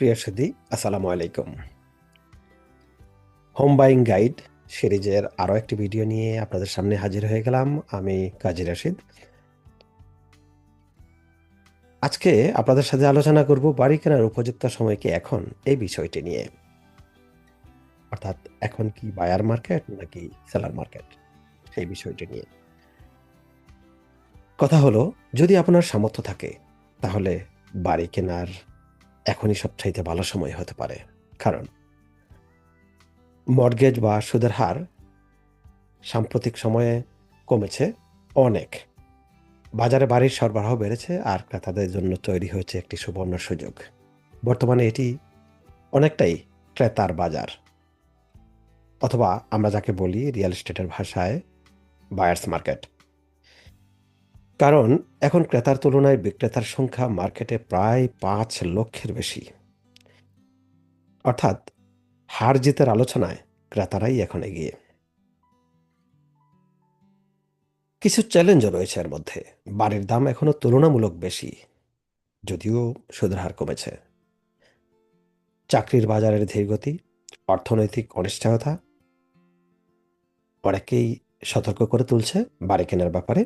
প্রিয় সুদী আসসালামু আলাইকুম। হোম বাইং গাইড সিরিজের আরও একটি ভিডিও নিয়ে আপনাদের সামনে হাজির হয়ে গেলাম আমি কাজী রাশিদ। আজকে আপনাদের সাথে আলোচনা করব বাড়ি কেনার উপযুক্ত সময় কি এখন, এই বিষয়টি নিয়ে। অর্থাৎ এখন কি বায়ার মার্কেট নাকি সেলার মার্কেট সেই বিষয়টি নিয়ে। কথা হলো, যদি আপনার সামর্থ্য থাকে, তাহলে বাড়ি কেনার এখনই সবচাইতে ভালো সময় হতে পারে। কারণ মর্গেজ বা সুদের হার সাম্প্রতিক সময়ে কমেছে অনেক। বাজারে বাড়ির সরবরাহ বেড়েছে আর ক্রেতাদের জন্য তৈরি হয়েছে একটি সুবর্ণ সুযোগ। বর্তমানে এটি অনেকটাই ক্রেতার বাজার। অথবা আমরা যাকে বলি রিয়েল এস্টেটের ভাষায় বায়ার্স মার্কেট কারণ এখন ক্রেতার তুলনায় বিক্রেতার সংখ্যা মার্কেটে প্রায় পাঁচ লক্ষের বেশি। অর্থাৎ হার জিতের আলোচনায় ক্রেতারাই এখন এগিয়ে। কিছু চ্যালেঞ্জও রয়েছে এর মধ্যে। বাড়ির দাম এখনও তুলনামূলক বেশি, যদিও সুদের হার কমেছে। চাকরির বাজারের ধীরগতি, অর্থনৈতিক অনিশ্চয়তা, অনেকেই সতর্ক করে তুলছে বাড়ি কেনার ব্যাপারে।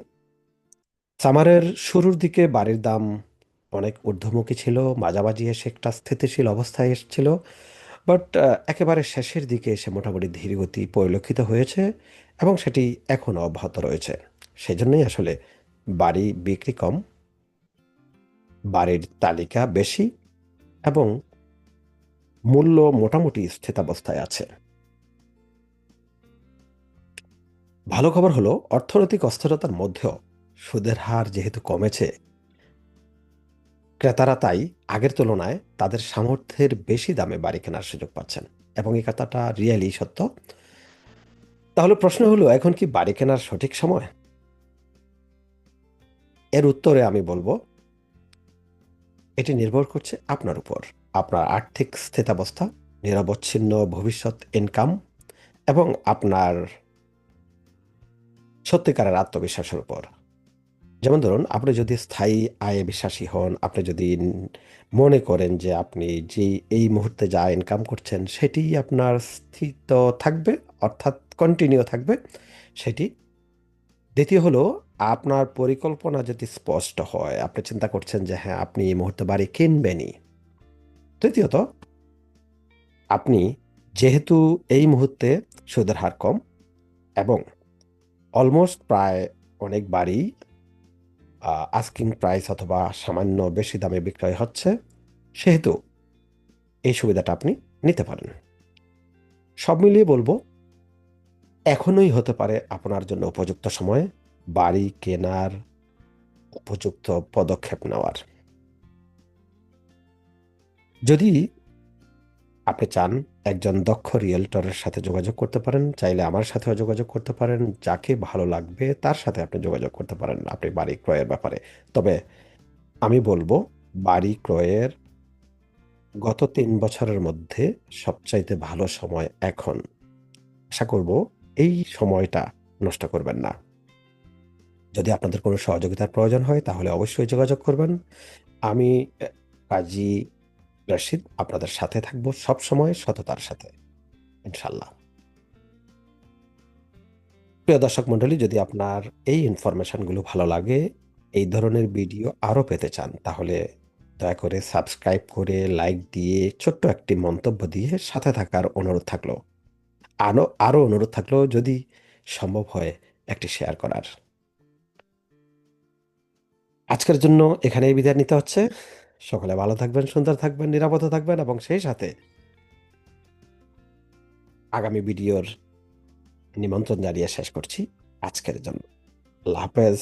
সামারের শুরুর দিকে বাড়ির দাম অনেক ঊর্ধ্বমুখী ছিল, মাঝামাঝি এসে একটা স্থিতিশীল অবস্থায় এসেছিল বাট একেবারে শেষের দিকে এসে মোটামুটি ধীরগতি পরিলক্ষিত হয়েছে এবং সেটি এখনও অব্যাহত রয়েছে। সেজন্যই আসলে বাড়ি বিক্রি কম, বাড়ির তালিকা বেশি এবং মূল্য মোটামুটি স্থিতাবস্থায় আছে। ভালো খবর হলো, অর্থনৈতিক অস্থিরতার মধ্যেও সুদের হার যেহেতু কমেছে, ক্রেতারা তাই আগের তুলনায় তাদের সামর্থ্যের বেশি দামে বাড়ি কেনার সুযোগ পাচ্ছেন। এবং এই কথাটা রিয়েলি সত্য? তাহলে প্রশ্ন হলো, এখন কি বাড়ি কেনার সঠিক সময়? এর উত্তরে আমি বলব, এটি নির্ভর করছে আপনার উপর। আপনার আর্থিক স্থিতাবস্থা, নিরবচ্ছিন্ন ভবিষ্যৎ ইনকাম এবং আপনার সত্যিকারের আত্মবিশ্বাসের উপর। যেমন ধরুন, আপনি যদি স্থায়ী আয়ে বিশ্বাসী হন, আপনি যদি মনে করেন যে আপনি যে এই মুহূর্তে যা ইনকাম করছেন সেটি আপনার স্থিত থাকবে, অর্থাৎ কন্টিনিউ থাকবে, সেটি দ্বিতীয় হলো আপনার পরিকল্পনা যদি স্পষ্ট হয়, আপনি চিন্তা করছেন যে হ্যাঁ আপনি এই মুহূর্তে বাড়ি কিনবেনই। তৃতীয়ত, আপনি যেহেতু এই মুহূর্তে সুদের হার কম এবং অলমোস্ট প্রায় অনেক বাড়ি আস্কিং প্রাইস অথবা সামান্য বেশি দামে বিক্রয় হচ্ছে, সেহেতু এই সুবিধাটা আপনি নিতে পারেন। সব মিলিয়ে বলব, এখনই হতে পারে আপনার জন্য উপযুক্ত সময়, বাড়ি, কেনার উপযুক্ত পদক্ষেপ নেওয়ার। যদি আপনি চান একজন দক্ষ রিয়েলটরের সাথে যোগাযোগ করতে পারেন, চাইলে আমার সাথেও যোগাযোগ করতে পারেন, যাকে ভালো লাগবে তার সাথে আপনি যোগাযোগ করতে পারেন, আপনি বাড়ি ক্রয়ের ব্যাপারে। তবে আমি বলব, বাড়ি ক্রয়ের গত তিন বছরের মধ্যে সবচাইতে ভালো সময় এখন। আশা করব এই সময়টা নষ্ট করবেন না। যদি আপনাদের কোনো সহযোগিতার প্রয়োজন হয়, তাহলে অবশ্যই যোগাযোগ করবেন। আমি কাজী রশিদ, আপনাদের সাথে থাকব সব সময় সততার সাথে ইনশাল্লাহ প্রিয় দর্শক মন্ডলী যদি আপনার এই ইনফরমেশনগুলো ভালো লাগে, এই ধরনের ভিডিও আরও পেতে চান, তাহলে দয়া করে সাবস্ক্রাইব করে লাইক দিয়ে ছোট্ট একটি মন্তব্য দিয়ে সাথে থাকার অনুরোধ থাকল। আরও আরও অনুরোধ থাকল যদি সম্ভব হয় একটি শেয়ার করার। আজকের জন্য এখানেই বিদায় নিতে হচ্ছে। সকলে ভালো থাকবেন, সুন্দর থাকবেন, নিরাপদে থাকবেন এবং সেই সাথে আগামী ভিডিওর নিমন্ত্রণ জানিয়ে শেষ করছি। আজকের জন্য আল্লাহ হাফেজ।